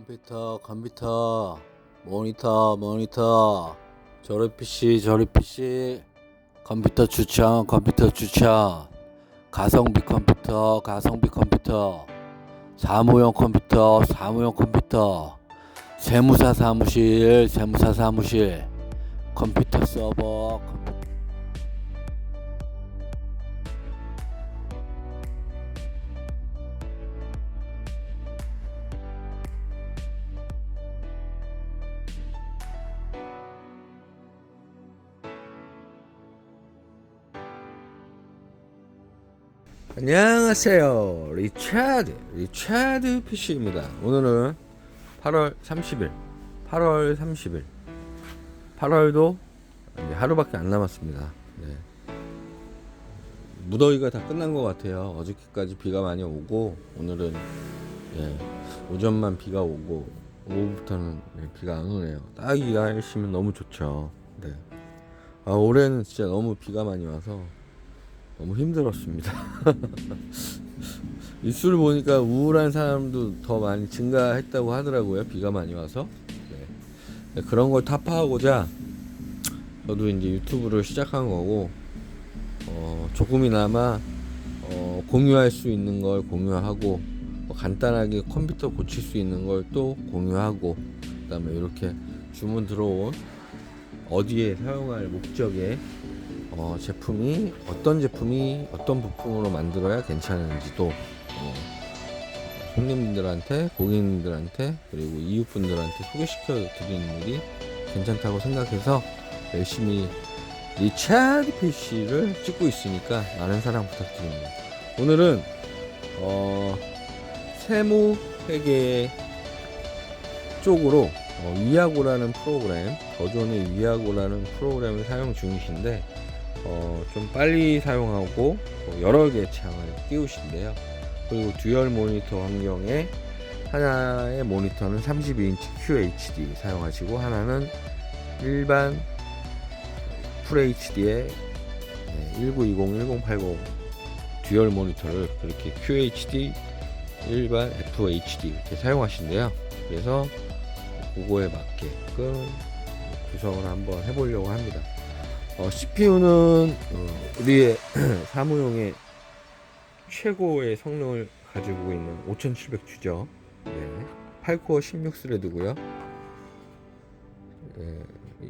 컴퓨터 컴퓨터 모니터 모니터. 저리 PC 저리 PC 컴퓨터 추천 컴퓨터 추천 가성비 컴퓨터 가성비 컴퓨터. 사무용 컴퓨터 사무용 컴퓨터. 세무사 사무실 세무사 사무실. 컴퓨터 서버 컴퓨터 안녕하세요. 리차드 리차드 PC입니다. 오늘은 8월 30일 8월 30일. 8월도 이제 하루밖에 안 남았습니다. 네. 무더위가 다 끝난 것 같아요. 어저께까지 비가 많이 오고 오늘은 예, 오전만 비가 오고 오후부터는 예, 비가 안 오네요. 딱 이 날씨면 너무 좋죠. 네. 아, 올해는 진짜 너무 비가 많이 와서 너무 힘들었습니다. 뉴스를 보니까 우울한 사람도 더 많이 증가했다고 하더라고요. 비가 많이 와서. 네. 그런 걸 타파하고자 저도 이제 유튜브를 시작한 거고, 어, 조금이나마 어, 공유할 수 있는 걸 공유하고, 뭐 간단하게 컴퓨터 고칠 수 있는 걸 또 공유하고, 그 다음에 이렇게 주문 들어온 어디에 사용할 목적에 어, 제품이 어떤 제품이 어떤 부품으로 만들어야 괜찮은지도 어, 손님들한테 고객님들한테 그리고 이웃분들한테 소개시켜 드리는 일이 괜찮다고 생각해서 열심히 리차드 PC를 찍고 있으니까 많은 사랑 부탁드립니다. 오늘은 어, 세무 회계 쪽으로 어, 위아고라는 프로그램 더존의 위아고라는 프로그램을 사용 중이신데 어, 좀 빨리 사용하고 뭐 여러 개의 창을 띄우신데요. 그리고 듀얼 모니터 환경에 하나의 모니터는 32인치 QHD 사용하시고 하나는 일반 FHD의 1920, 1080 듀얼 모니터를 그렇게 QHD, 일반 FHD 이렇게 사용하신대요. 그래서 그거에 맞게끔 구성을 한번 해보려고 합니다. 어, CPU는 어, 우리의 사무용의 최고의 성능을 가지고 있는 5700Q죠. 네. 8코어 16스레드고요. 네.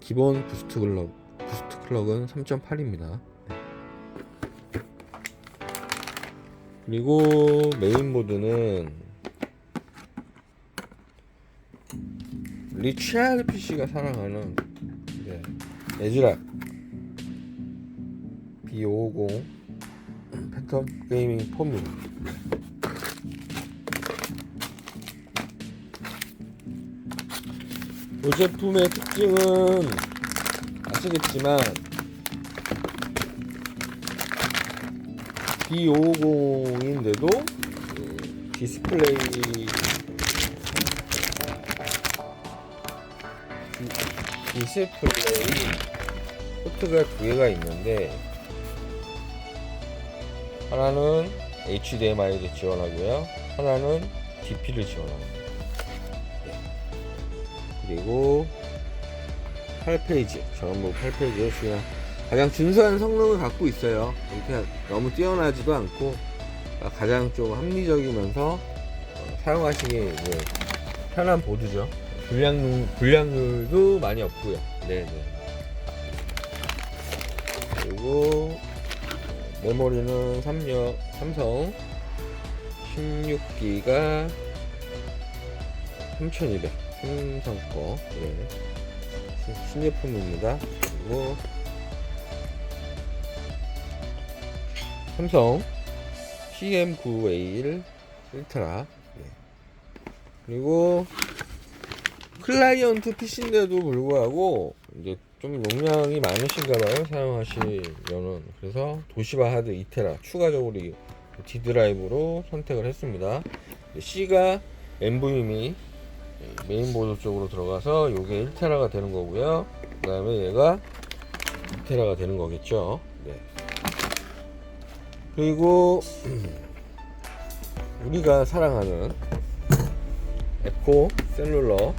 기본 부스트 클럭 부스트 클럭은 3.8입니다. 그리고 메인보드는 리치아드 PC가 사랑하는 네. 에즈락 B550 팬텀 게이밍 4입니다. 이 제품의 특징은 아시겠지만 B550인데도 디스플레이 디- 디스플레이 포트가 두 개가 있는데 하나는 HDMI를 지원하고요. 하나는 DP를 지원합니다. 네. 그리고 8페이지, 전부 8페이지에 그냥 가장 준수한 성능을 갖고 있어요. 이렇게 너무 뛰어나지도 않고 가장 좀 합리적이면서 어, 사용하시기 편한 보드죠. 불량 불량률도 많이 없고요. 네네. 그리고 메모리는 삼성, 삼성. 16기가 3200 삼성 거. 예. 신- 신제품입니다. 그리고 삼성 PM9A1 울트라. 예. 그리고 클라이언트 PC인데도 불구하고 이제 좀 용량이 많으신가 봐요 사용하시려는 그래서 도시바 하드 2테라 추가적으로 이 D 드라이브로 선택을 했습니다. C가 NVMe 메인보드 쪽으로 들어가서 이게 1테라가 되는 거고요. 그 다음에 얘가 2테라가 되는 거겠죠. 네. 그리고 우리가 사랑하는 에코 셀룰러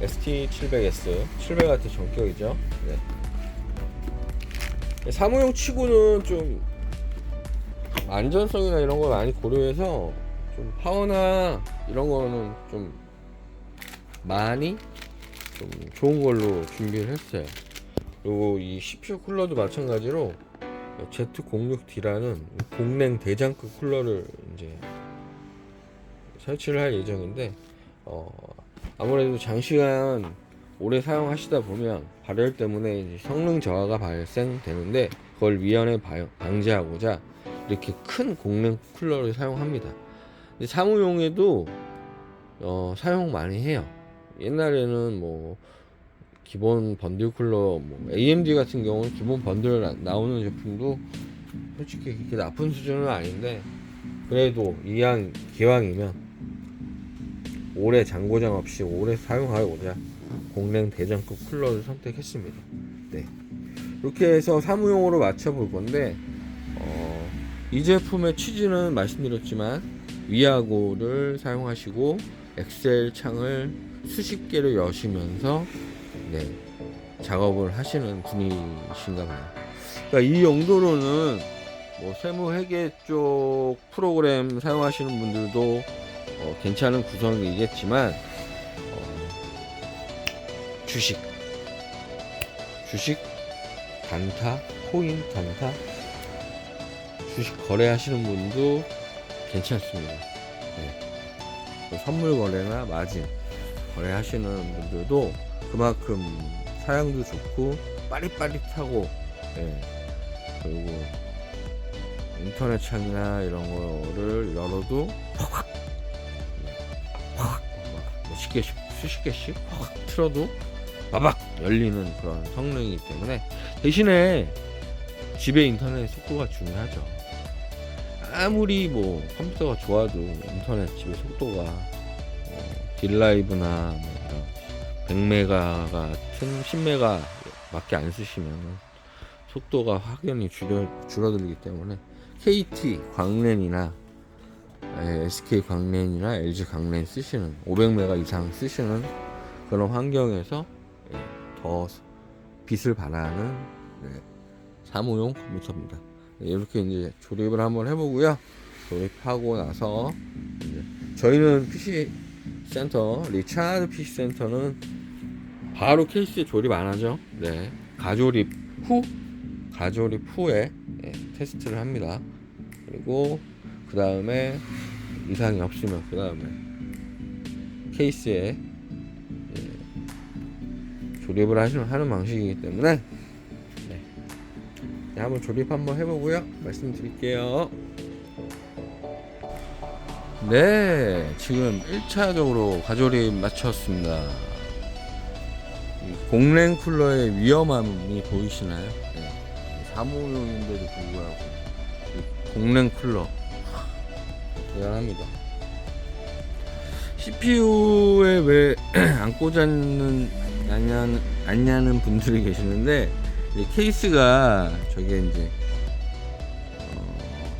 ST700S 700W 전격이죠. 네. 사무용 치고는 좀 안전성이나 이런 걸 많이 고려해서 좀 파워나 이런 거는 좀 많이 좀 좋은 걸로 준비를 했어요. 그리고 이 CPU 쿨러도 마찬가지로 Z06D라는 공랭 대장급 쿨러를 이제 설치를 할 예정인데 어, 아무래도 장시간 오래 사용하시다 보면 발열 때문에 성능 저하가 발생되는데 그걸 바- 방지하고자 이렇게 큰 공랭 쿨러를 사용합니다. 근데 사무용에도 어, 사용 많이 해요. 옛날에는 뭐 기본 번들 쿨러 뭐 AMD 같은 경우는 기본 번들 나- 나오는 제품도 솔직히 그렇게 나쁜 수준은 아닌데 그래도 이왕 기왕이면 오래 장고장 없이 오래 사용하고자 공랭 대장급 쿨러를 선택했습니다. 네. 이렇게 해서 사무용으로 맞춰볼 건데 어, 이 제품의 취지는 말씀드렸지만 위아고를 사용하시고 엑셀 창을 수십 개를 여시면서 네, 작업을 하시는 분이신가 봐요. 그러니까 이 용도로는 뭐 세무 회계 쪽 프로그램 사용하시는 분들도 어, 괜찮은 구성이겠지만 어, 주식 주식 단타 코인 단타 주식 거래하시는 분도 괜찮습니다. 네. 뭐 선물 거래나 마진 거래하시는 분들도 그만큼 사양도 좋고 빠릿빠릿하고 예. 그리고 인터넷 창이나 이런 거를 열어도 확 확, 막 몇십 개씩 수십 개씩 확 틀어도 빠박 열리는 그런 성능이기 때문에 대신에 집에 인터넷 속도가 중요하죠. 아무리 뭐 컴퓨터가 좋아도 인터넷 집에 속도가 어, 딜라이브나 뭐 이런 100메가 같은 10메가 밖에 안 쓰시면 속도가 확연히 줄여, 줄어들기 때문에 KT 광랜이나 에, SK 광랜이나 LG 광랜 쓰시는 500메가 이상 쓰시는 그런 환경에서 예, 더 빛을 발하는 네, 사무용 컴퓨터입니다. 네, 이렇게 이제 조립을 한번 해보고요. 조립하고 나서 저희는 PC 센터 리차드 PC 센터는 바로 케이스에 조립 안 하죠. 네, 가조립 후 가조립 후에 예, 테스트를 합니다. 그리고 그 다음에 이상이 없으면 그 다음에 케이스에 예, 조립을 하시는 하는 방식이기 때문에 네. 네, 한번 조립 한번 해보고요 말씀드릴게요 네 지금 1차적으로 가조립 마쳤습니다 이 공랭 쿨러의 위험함이 보이시나요? 네. 사무용인데도 불구하고 이 공랭 쿨러 대단합니다. CPU에 왜 안 꽂았는 않냐는, 않냐는 분들이 계시는데 이 케이스가 저게 이제 어,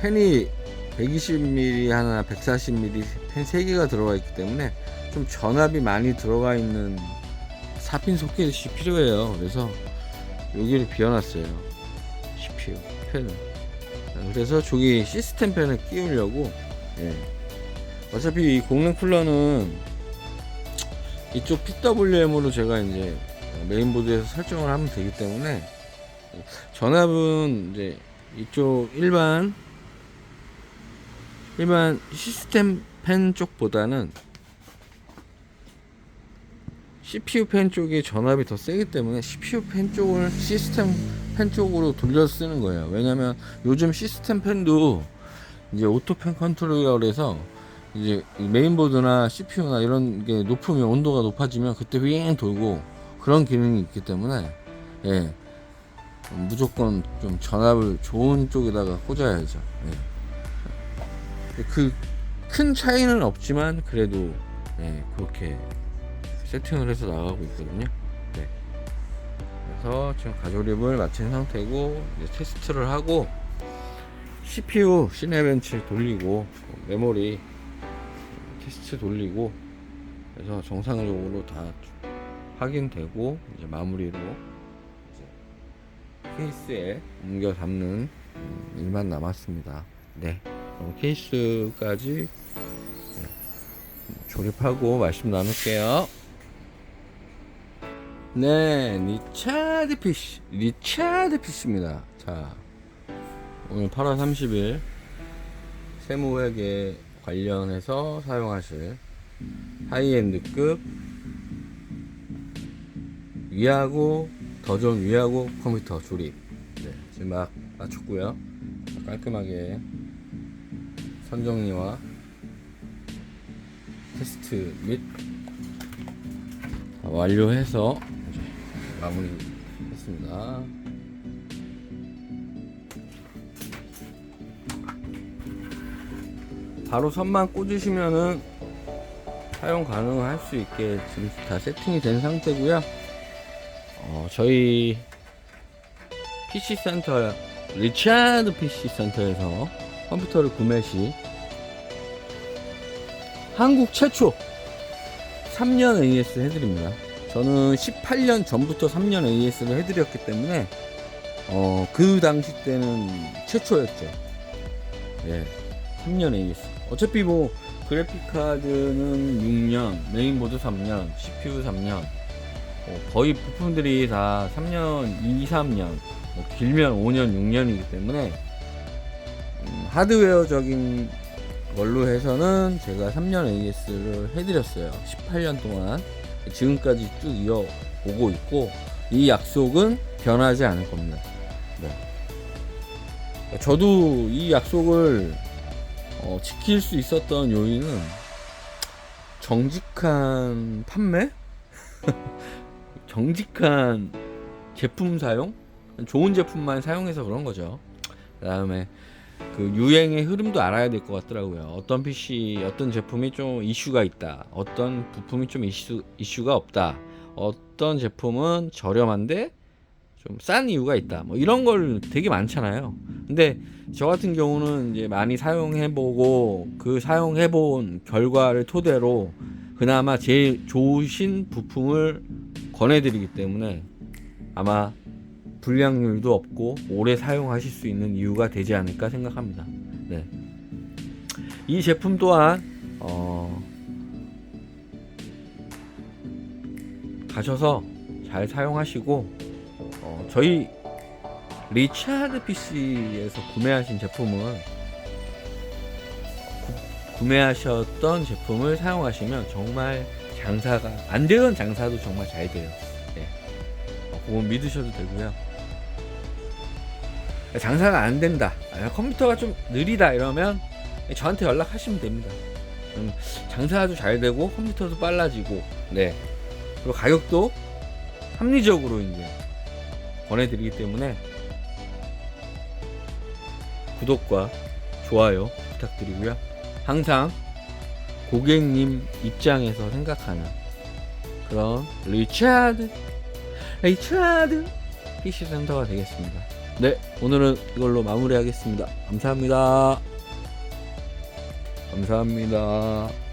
펜이 120mm 하나, 140mm 펜 3개가 들어가 있기 때문에 좀 전압이 많이 들어가 있는 4핀 소켓이 필요해요. 그래서 여기를 비워놨어요. CPU 펜을. 그래서 저기 시스템 펜을 끼우려고 예. 어차피 이 공랭 쿨러는 이쪽 PWM으로 제가 이제 메인보드에서 설정을 하면 되기 때문에 전압은 이제 이쪽 일반 일반 시스템 펜 쪽보다는 CPU 펜 쪽이 전압이 더 세기 때문에 CPU 펜 쪽을 시스템 펜 쪽으로 돌려 쓰는 거예요. 왜냐면 요즘 시스템 펜도 이제 오토펜 컨트롤러에서 이제 이 메인보드나 CPU나 이런 게 높으면 온도가 높아지면 그때 윙 돌고 그런 기능이 있기 때문에 예 무조건 좀 전압을 좋은 쪽에다가 꽂아야죠. 예. 그큰 차이는 없지만 그래도 예, 그렇게 세팅을 해서 나가고 있거든요. 네. 그래서 지금 가조립을 마친 상태고 이제 테스트를 하고 CPU 시네벤치 돌리고 메모리 테스트 돌리고 그래서 정상적으로 다 확인되고 이제 마무리로 이제 케이스에 옮겨 담는 음, 일만 남았습니다. 네, 그럼 케이스까지 네, 조립하고 말씀 나눌게요. 네, 리차드 피쉬, 리차드 피쉬입니다. 자, 오늘 8월 30일 세무회계 관련해서 사용하실 하이엔드급 위하고 더 좋은 위하고 컴퓨터 조립 네, 지금 막 맞췄고요 깔끔하게 선정리와 테스트 및 완료해서 마무리했습니다. 바로 선만 꽂으시면은 사용 가능할 수 있게 지금 다 세팅이 된 상태고요. 어, 저희 PC 센터 리차드 PC 센터에서 컴퓨터를 구매 시 한국 최초 3년 AS 해드립니다. 저는 18년 전부터 3년 AS를 해드렸기 때문에 어, 그 당시 때는 최초였죠. 예, 3년 AS. 어차피 뭐 그래픽 카드는 6년, 메인보드 3년, CPU 3년, 어, 거의 부품들이 다 3년, 2, 3년, 뭐 길면 5년, 6년이기 때문에 음, 하드웨어적인 걸로 해서는 제가 3년 AS를 해드렸어요. 18년 동안 지금까지 쭉 이어오고 있고 이 약속은 변하지 않을 겁니다. 네. 저도 이 약속을 어, 지킬 수 있었던 요인은 정직한 판매, 정직한 제품 사용, 좋은 제품만 사용해서 그런 거죠. 그 다음에 그 유행의 흐름도 알아야 될 것 같더라고요. 어떤 PC, 어떤 제품이 좀 이슈가 있다. 어떤 부품이 좀 이슈, 이슈가 없다. 어떤 제품은 저렴한데 좀 싼 이유가 있다. 뭐 이런 걸 되게 많잖아요. 근데 저 같은 경우는 이제 많이 사용해보고 그 사용해본 결과를 토대로 그나마 제일 좋으신 부품을 권해드리기 때문에 아마 불량률도 없고 오래 사용하실 수 있는 이유가 되지 않을까 생각합니다. 네. 이 제품 또한 어, 가셔서 잘 사용하시고 어, 저희 리차드 PC에서 구매하신 제품은 구, 구매하셨던 제품을 사용하시면 정말 장사가 안 되던 장사도 정말 잘 돼요. 네. 어, 믿으셔도 되고요. 장사가 안 된다. 아, 컴퓨터가 좀 느리다 이러면 저한테 연락하시면 됩니다. 음, 장사도 잘 되고 컴퓨터도 빨라지고 네 그리고 가격도 합리적으로 이제 권해드리기 때문에 구독과 좋아요 부탁드리고요. 항상 고객님 입장에서 생각하는 그런 리차드 리차드 PC 센터가 되겠습니다. 네, 오늘은 이걸로 마무리하겠습니다. 감사합니다. 감사합니다.